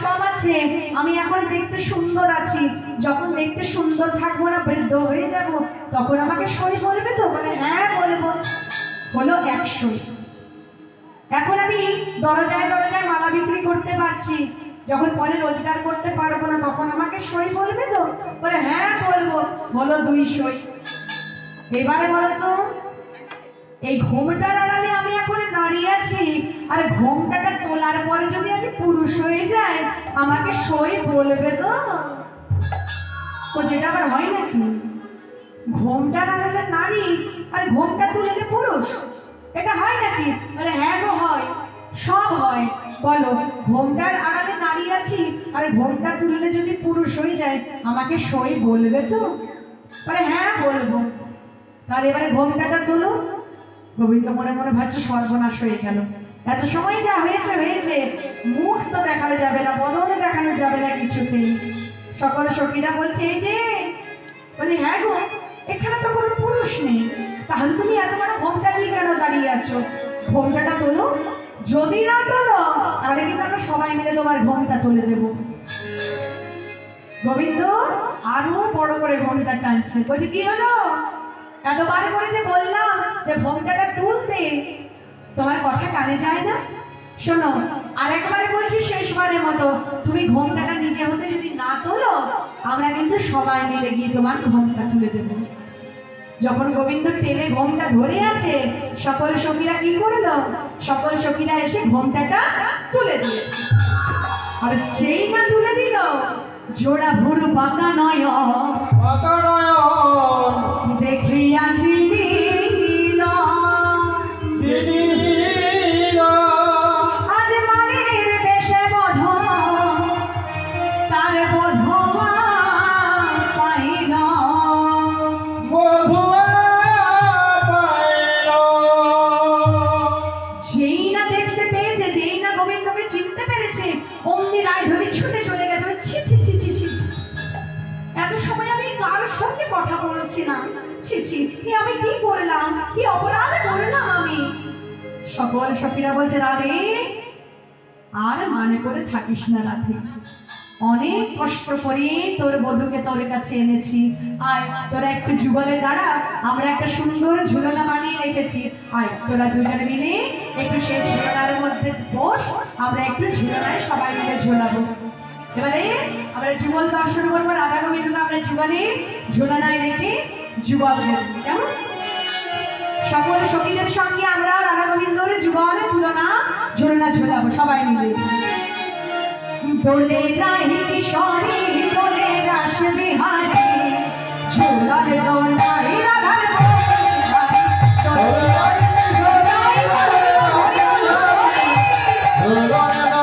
আছে? আমি এখন দেখতে সুন্দর আছি। যখন দেখতে সুন্দর থাকব না, বৃদ্ধ হয়ে যাব, তখন আমাকে সই বলবে তো? বলে হ্যাঁ বলব। হলো একশো। এখন আমি দরজায় দরজায় মালা বিক্রি করতে পারছি। যখন পরে রোজগার করতে পারব না, তখন আমাকে সই বলবে তো? বলে হ্যাঁ বলব। বলো দুই সই এবারে বলো তো, এই ঘোমটার আড়ালে আমি এখন দাঁড়িয়ে আছি। আর ঘোমটাটা তোলার পরে যদি আমি পুরুষ হয়ে আমাকে সই বলবে তো। তো যেটা আবার হয় নাকি? ঘোমটার আড়ালে নারী, আর ঘোমটা তুললে পুরুষ। এটা হয় নাকি? বলে হ্যাঁ গো, হয়। সব হয়। বলো, ঘোমটার আড়ালে নারী আছি, আর ঘোমটা তুললে যদি পুরুষ হয়ে যায়, আমাকে সই বলবে তো? বলে হ্যাঁ বলব। তাহলে এবারে ঘোমটাটা তুলো। গোবিন্দ মনে মনে ভাবছে সর্বনাশ হয়ে গেল। এত সময় যা হয়েছে হয়েছে। মুখ তো দেখানো যাবে না বদলে দেখানো যাবে না কিছুতেই সকল সখীরা বলছে, এই যে, বলি হ্যাঁ গো, এখানে তো কোনো পুরুষ নেই। তাহলে তুমি এত বড় ঘোমটা দিয়ে কেন দাঁড়িয়ে আছো? ঘোমটাটা তোলো, যদি না তোলো, তাহলে কিন্তু আমরা সবাই মিলে তোমার ঘোমটা তুলে দেবো। গোবিন্দ আরও বড় করে ঘোমটা টানছে। বলছে, কি হলো? এতবার করে যে বললাম যে ঘোমটাটা তুলতে তোমার কথা কানে যায় না? শোনো, আরেকবার বলছি শেষবারের মতো, তুমি ঘোমটাটা নিজে হতে যদি না তোলো, আমরা কিন্তু সবাই মিলে গিয়ে তোমার ঘোমটা তুলে দেবো। যখন গোবিন্দ টেনে ঘোমটা ধরে আছে, সকল সখীরা কি করল? সকল সখীরা এসে ঘোমটাটা তুলে দিয়েছে। আর যেই না তুলে দিল, জোড়া ভুরু বাঁকা নয়। অকারয়ন কার সঙ্গে কথা বলছিলাম ছি ছি আমি কি করলাম? কি অপরাধ করলাম আমি? সকল সখীরা বলছে, রাজে, আর মানে করে থাকিস না রাধে। অনেক কষ্ট করে তোর বধুকে তোর কাছে এনেছি। আয়, তোরা একটু যুগলে দাঁড়া, আমরা একটা সুন্দর ঝুলনা বানিয়ে রেখেছি। আয়, তোরা দুজনে মিলে একটু সেই ঝুলনার মধ্যে বস, আমরা একটু ঝুলনায় সবাই মিলে ঝোলাবো। এবারে আমরা যুগল দর্শন করব রাধা গোবিন্দ আমরা যুগলে, ঝুলনায় রেখে যুগল করব কেমন? সকল সখীদের সঙ্গে আমরা রাধা গোবিন্দর যুগল, তুলনা, ঝুলনা ঝুলাবো সবাই মিলে। দোলে রাহি কিশোরী দোলে রাস বিহারী ঝুলার দোলাই রাধার রাধা